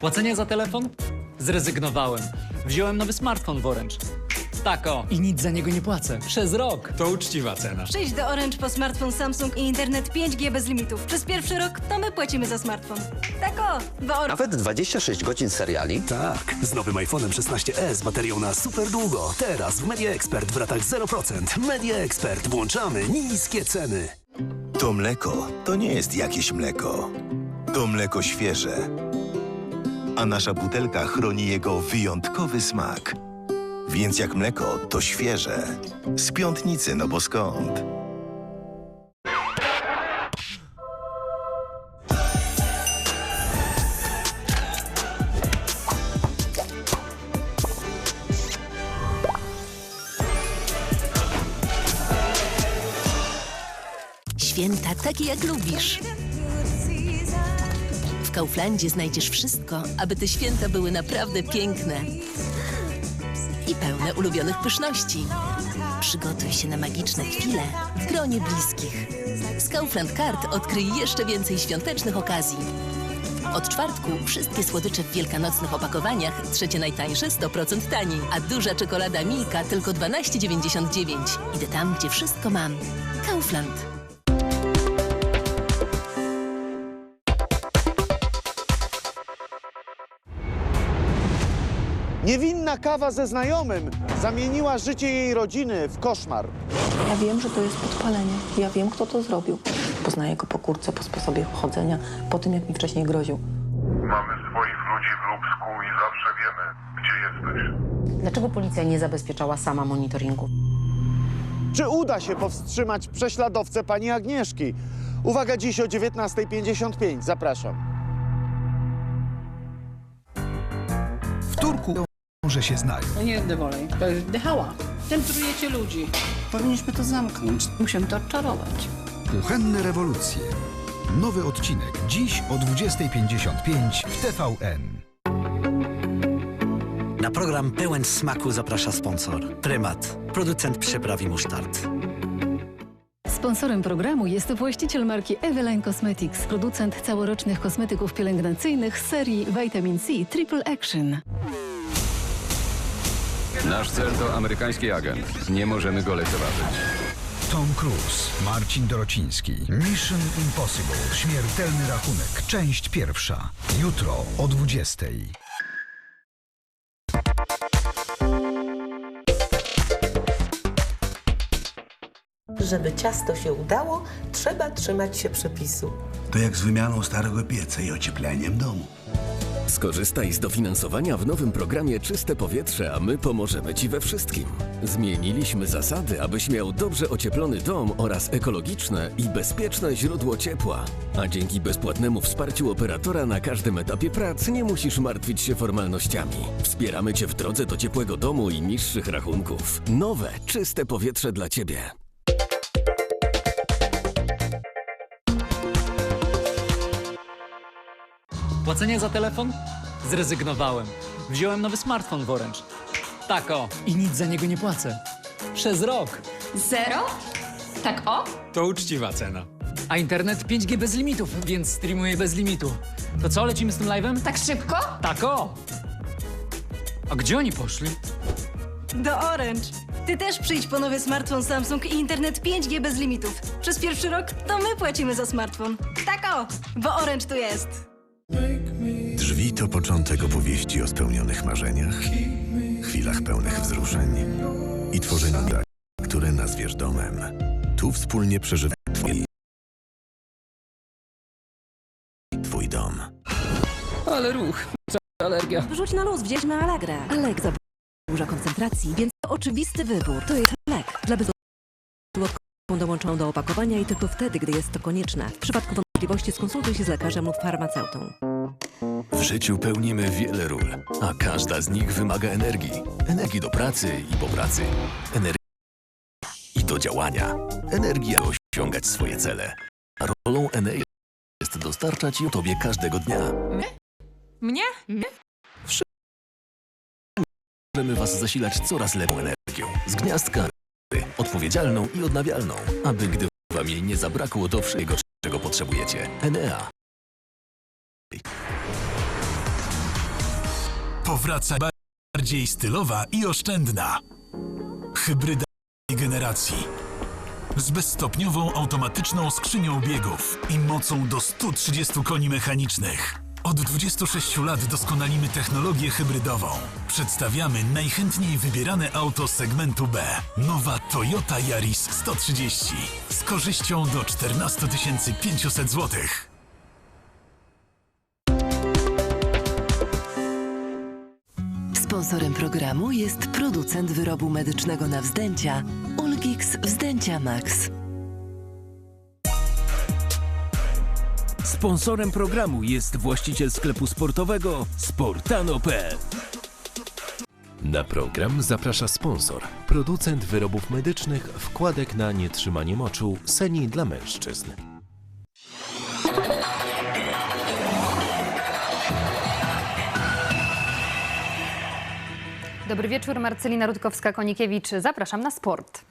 Płacenie za telefon? Zrezygnowałem. Wziąłem nowy smartfon w Orange. Tako. I nic za niego nie płacę. Przez rok. To uczciwa cena. Przyjdź do Orange po smartfon Samsung i internet 5G bez limitów. Przez pierwszy rok to my płacimy za smartfon. Tak o, bo Orange... Nawet 26 godzin seriali? Tak, z nowym iPhone'em 16e z baterią na super długo. Teraz w Media Expert w ratach 0%. Media Expert. Włączamy niskie ceny. To mleko to nie jest jakieś mleko. To mleko świeże. A nasza butelka chroni jego wyjątkowy smak. Więc jak mleko, to świeże. Z piątnicy, no bo skąd? Święta takie jak lubisz. W Kauflandzie znajdziesz wszystko, aby te święta były naprawdę piękne i pełne ulubionych pyszności. Przygotuj się na magiczne chwile w gronie bliskich. Z Kaufland Card odkryj jeszcze więcej świątecznych okazji. Od czwartku wszystkie słodycze w wielkanocnych opakowaniach, trzecie najtańsze 100% taniej, a duża czekolada Milka tylko 12,99. Idę tam, gdzie wszystko mam. Kaufland. Niewinna kawa ze znajomym zamieniła życie jej rodziny w koszmar. Ja wiem, że to jest podpalenie. Ja wiem, kto to zrobił. Poznaję go po kurce, po sposobie chodzenia, po tym, jak mi wcześniej groził. Mamy swoich ludzi w Lubsku i zawsze wiemy, gdzie jesteś. Dlaczego policja nie zabezpieczała sama monitoringu? Czy uda się powstrzymać prześladowcę pani Agnieszki? Uwaga dziś o 19.55. Zapraszam. Może się znają. To nie Dewolej, to jest Dychała. Centrujecie ludzi. Powinniśmy to zamknąć. Musimy to odczarować. Kuchenne rewolucje. Nowy odcinek dziś o 20.55 w TVN. Na program pełen smaku zaprasza sponsor. Prymat, producent przypraw i musztard. Sponsorem programu jest właściciel marki Eveline Cosmetics, producent całorocznych kosmetyków pielęgnacyjnych z serii Vitamin C Triple Action. Nasz cel to amerykański agent. Nie możemy go lekceważyć. Tom Cruise, Marcin Dorociński. Mission Impossible. Śmiertelny rachunek. Część pierwsza. Jutro o 20.00. Żeby ciasto się udało, trzeba trzymać się przepisu. To jak z wymianą starego pieca i ociepleniem domu. Skorzystaj z dofinansowania w nowym programie Czyste Powietrze, a my pomożemy Ci we wszystkim. Zmieniliśmy zasady, abyś miał dobrze ocieplony dom oraz ekologiczne i bezpieczne źródło ciepła. A dzięki bezpłatnemu wsparciu operatora na każdym etapie prac nie musisz martwić się formalnościami. Wspieramy Cię w drodze do ciepłego domu i niższych rachunków. Nowe, czyste powietrze dla Ciebie. Płacenie za telefon? Zrezygnowałem. Wziąłem nowy smartfon w Orange. Tako. I nic za niego nie płacę. Przez rok. Zero? Tak o? To uczciwa cena. A internet 5G bez limitów, więc streamuję bez limitu. To co, lecimy z tym live'em? Tak szybko? Tako! A gdzie oni poszli? Do Orange. Ty też przyjdź po nowy smartfon Samsung i internet 5G bez limitów. Przez pierwszy rok to my płacimy za smartfon. Tak o, bo Orange tu jest. To początek opowieści o spełnionych marzeniach, chwilach pełnych wzruszeń i tworzeniu miejsca, które nazwiesz domem. Tu wspólnie przeżywają twój, twój dom. Ale ruch. Alergia. Wrzuć na luz, wzięliśmy Allegrę. Alleg zaburza koncentracji, więc to oczywisty wybór. To jest lek dla bezłodką dołączoną do opakowania i tylko wtedy, gdy jest to konieczne. W przypadku wątpliwości skonsultuj się z lekarzem lub farmaceutą. W życiu pełnimy wiele ról, a każda z nich wymaga energii. Energii do pracy i po pracy. Energii i do działania. Energia by osiągać swoje cele. A rolą Enea jest dostarczać ją tobie każdego dnia. Mnie? Mnie? Możemy was zasilać coraz lepszą energią. Z gniazdka odpowiedzialną i odnawialną, aby gdy wam jej nie zabrakło, to wszystkiego, czego potrzebujecie. Enea. Powraca bardziej stylowa i oszczędna. Hybryda generacji. Z bezstopniową automatyczną skrzynią biegów i mocą do 130 koni mechanicznych. Od 26 lat doskonalimy technologię hybrydową. Przedstawiamy najchętniej wybierane auto segmentu B. Nowa Toyota Yaris 130 z korzyścią do 14 500 zł. Sponsorem programu jest producent wyrobu medycznego na wzdęcia Ulgix Wzdęcia Max. Sponsorem programu jest właściciel sklepu sportowego Sportano.pl. Na program zaprasza sponsor, producent wyrobów medycznych, wkładek na nietrzymanie moczu, Seni dla mężczyzn. Dobry wieczór, Marcelina Rutkowska-Konikiewicz. Zapraszam na sport.